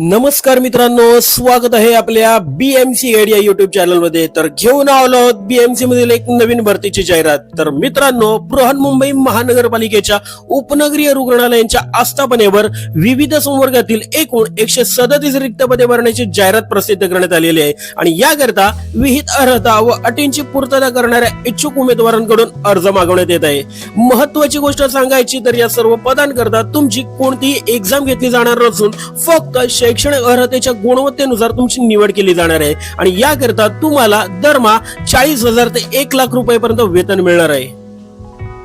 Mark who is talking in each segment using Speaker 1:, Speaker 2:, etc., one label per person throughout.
Speaker 1: नमस्कार मित्रांनो स्वागत आहे आपल्या बीएमसी एड या युट्यूब चॅनलमध्ये. तर घेऊन आलो आहोत बीएमसी मधील एक नवीन भरतीची जाहिरात. तर मित्रांनो बृहन्मुंबई महानगरपालिकेच्या उपनगरीय रुग्णालयांच्या आस्थापनेवर विविध संवर्गातील एकूण एकशे सदतीस रिक्त पदे भरण्याची जाहिरात प्रसिद्ध करण्यात आलेली आहे. आणि याकरता विहित अर्हता व अटींची पूर्तता करणाऱ्या इच्छुक उमेदवारांकडून अर्ज मागवण्यात येत आहे. महत्वाची गोष्ट सांगायची तर या सर्व पदांकरता तुमची कोणतीही एक्झाम घेतली जाणार नसून फक्त शैक्षणिक अर्हतेच्या गुणवत्तेनुसार तुमची निवड केली जाणार आहे. आणि याकरता तुम्हाला दरमहा चाळीस हजार ते एक लाख रुपयापर्यंत वेतन मिळणार आहे.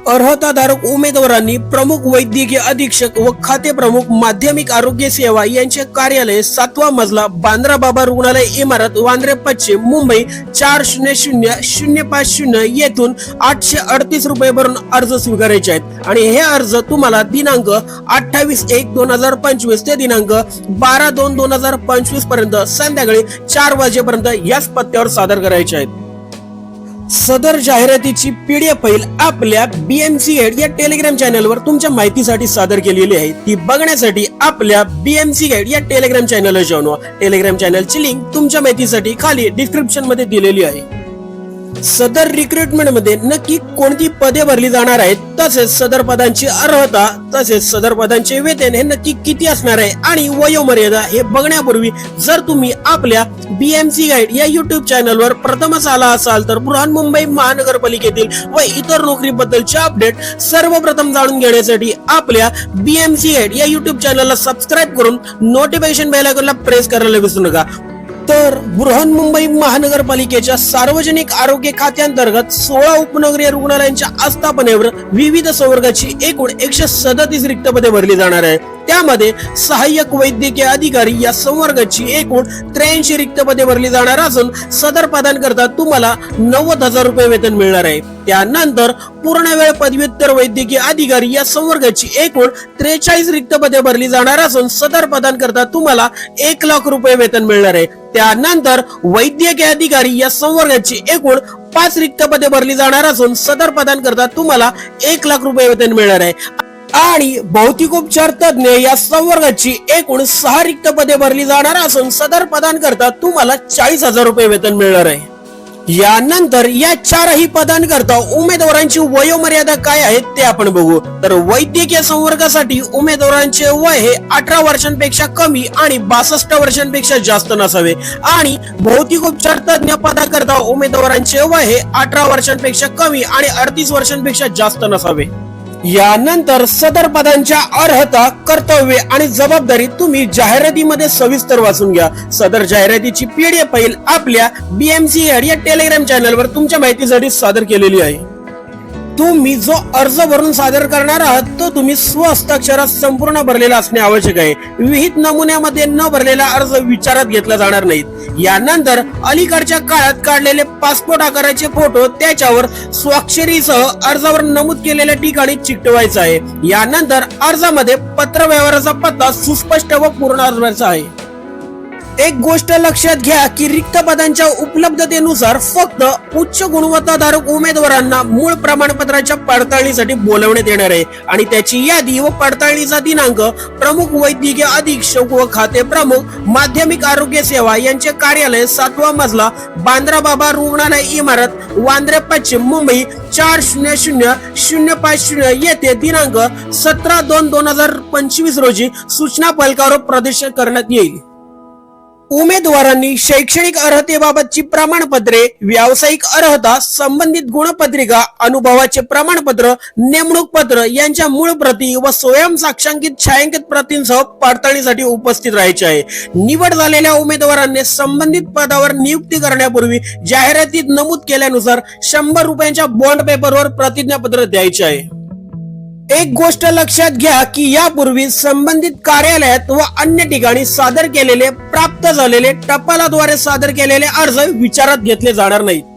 Speaker 1: अर्हताधारक उमेदवारांनी प्रमुख वैद्यकीय अधीक्षक व खाते प्रमुख माध्यमिक आरोग्य सेवा यांचे कार्यालय सातवा मजला बांद्रा बाबा रुग्णालय इमारत वांद्रे पश्चिम मुंबई चार शून्य शून्य शून्य पाच शून्य येथून आठशे अडतीस रुपये भरून अर्ज स्वीकारायचे आहेत. आणि हे अर्ज तुम्हाला दिनांक अठ्ठावीस एक दोन हजार पंचवीस ते दिनांक बारा दोन दोन हजार पंचवीसपर्यंत संध्याकाळी चार वाजेपर्यंत याच पत्त्यावर सादर करायचे आहेत. सदर जाहिरातीची पीडीएफ फाईल आपल्या बीएमसी हेड या टेलिग्राम चॅनलवर तुमच्या माहितीसाठी सादर केलेली आहे. ती बघण्यासाठी आपल्या बीएमसी हेड या टेलिग्राम चॅनलला जॉईन व्हा. टेलिग्राम चॅनलची लिंक तुमच्या माहितीसाठी खाली डिस्क्रिप्शनमध्ये दिलेली आहे. सदर रिक्रुटमेंटमध्ये नक्की कोणती पदे भरली जाणार आहेत तसेच सदर पदांची अर्हता तसेच सदर पदांचे वेतन हे नक्की किती असणार आहे आणि वयोमर्यादा हे बघण्यापूर्वी जर तुम्ही आपल्या बीएमसी गाईड या युट्यूब चॅनलवर प्रथमच आला असाल तर बृहन्मुंबई महानगरपालिकेतील व इतर नोकरीबद्दलचे अपडेट सर्वप्रथम जाणून घेण्यासाठी आपल्या बीएमसी गाईड या युट्यूब चॅनलला सबस्क्राईब करून नोटिफिकेशन बेल आयकॉनला प्रेस करायला विसरू नका. तर बृहन्मुंबई महानगरपालिकेच्या सार्वजनिक आरोग्य खात्यांतर्गत सोळा उपनगरीय रुग्णालयांच्या आस्थापनेवर विविध संवर्गाची एकूण एकशे सदतीस रिक्त पदे भरली जाणार आहे त्यामध्ये सहाय्यक वैद्यकीय अधिकारी या संवर्गाची एकूण त्र्याऐंशी रिक्त पदे भरली जाणार असून सदर पदांकरता तुम्हाला नव्वद हजार रुपये वेतन मिळणार आहे. त्यानंतर पूर्ण वेळ पदव्युत्तर वैद्यकीय अधिकारी या संवर्गाची एकूण त्रेचाळीस रिक्त पदे भरली जाणार असून सदर पदांकरता तुम्हाला एक लाख रुपये वेतन मिळणार आहे. त्यानंतर वैद्यकीय अधिकारी या संवर्गाची एकूण पाच रिक्त पदे भरली जाणार असून सदर पदांकरता तुम्हाला एक लाख रुपये वेतन मिळणार आहे. आणि भौतिकोपचार तज्ञ या संवर्गाची एकूण सहा रिक्त पदे भरली जाणार असून सदर पदांकरता तुम्हाला चाळीस हजार रुपये वेतन मिळणार आहे. यानंतर या चारही पदांकरता उमेदवारांची वयोमर्यादा काय आहे ते आपण बघू. तर वैद्यकीय संवर्गासाठी उमेदवारांचे वय हे अठरा वर्षांपेक्षा कमी आणि बासष्ट वर्षांपेक्षा जास्त नसावे. आणि भौतिक उपचार तज्ञ पदाकरता उमेदवारांचे वय हे अठरा वर्षांपेक्षा कमी आणि अडतीस वर्षांपेक्षा जास्त नसावे. यानंतर सदर पदांच्या अर्हता कर्तव्ये आणि जबाबदारी तुम्ही जाहिरातीमध्ये सविस्तर वाचून घ्या. सदर जाहिरातीची पीडीएफ फाईल आपल्या बीएमसी या टेलिग्राम चॅनलवर तुमच्या माहितीसाठी सादर केलेली आहे. तुम्ही जो अर्ज भरून सादर करणार आहात तो तुम्ही स्वहस्ताक्षरात संपूर्ण भरलेला असणे आवश्यक आहे. विहित नमुन्यामध्ये न भरलेला अर्ज विचारात घेतला जाणार नाहीत. यानंतर अलीकडच्या काळात काढलेले पासपोर्ट आकाराचे फोटो त्याच्यावर स्वाक्षरीसह अर्जावर नमूद केलेल्या ठिकाणी चिकटवायचा आहे. यानंतर अर्जामध्ये पत्र व्यवहाराचा पत्ता सुस्पष्ट व पूर्ण अर्जाचा आहे. एक गोष्ट लक्षात घ्या की रिक्त पदांच्या उपलब्धतेनुसार फक्त उच्च गुणवत्ताधारक उमेदवारांना मूळ प्रमाणपत्राच्या पडताळणीसाठी बोलवण्यात येणार आहे. आणि त्याची यादी व पडताळणीचा दिनांक प्रमुख वैद्यकीय अधीक्षक व खाते प्रमुख माध्यमिक आरोग्य सेवा यांचे कार्यालय सातवा मजला बांद्रा बाबा रुग्णालय इमारत वांद्रे पश्चिम मुंबई चार शून्य शून्य शून्य पाच शून्य येथे दिनांक सतरा दोन दोन हजार पंचवीस रोजी सूचना फलकावर प्रदर्शन करण्यात येईल. उमेदवारांनी शैक्षणिक अर्हतेबाबतची प्रमाणपत्रे व्यावसायिक अर्हता संबंधित गुणपत्रिका अनुभवाचे प्रमाणपत्र नेमणूक पत्र यांच्या मूळ प्रती व स्वयं साक्षांकित छायांकित प्रतींसह पडताळणीसाठी उपस्थित राहायचे आहे. निवड झालेल्या उमेदवारांनी संबंधित पदावर नियुक्ती करण्यापूर्वी जाहिरातीत नमूद केल्यानुसार शंभर रुपयांच्या बॉन्ड पेपरवर प्रतिज्ञापत्र द्यायचे आहे. एक गोष्ट लक्षात घ्या की यापूर्वी संबंधित कार्यालयात व अन्य ठिकाणी सादर केलेले प्राप्त झालेले टपालाद्वारे सादर केलेले अर्ज विचारात घेतले जाणार नाहीत.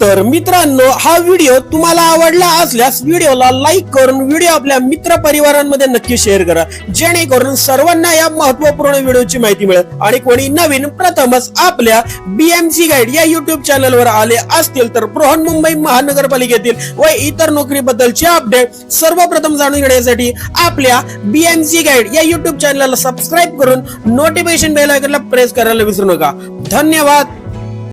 Speaker 1: तर मित्रांनो हा व्हिडिओ तुम्हाला आवडला असल्यास व्हिडिओला लाईक करून व्हिडिओ आपल्या मित्र परिवारांमध्ये नक्की शेअर करा. जेणेकरून सर्वांना या महत्त्वपूर्ण व्हिडिओची माहिती मिळेल आणि कोणी नवीन प्रथमच आपल्या बीएमसी गाईड या युट्यूब चॅनलवर आले असतील तर बृहन मुंबई महानगरपालिकेतील व इतर नोकरीबद्दलचे अपडेट सर्वप्रथम जाणून घेण्यासाठी आपल्या बीएमसी गाईड या युट्यूब चॅनलला सबस्क्राईब करून नोटिफिकेशन बेल आयकनला प्रेस करायला विसरू नका. धन्यवाद.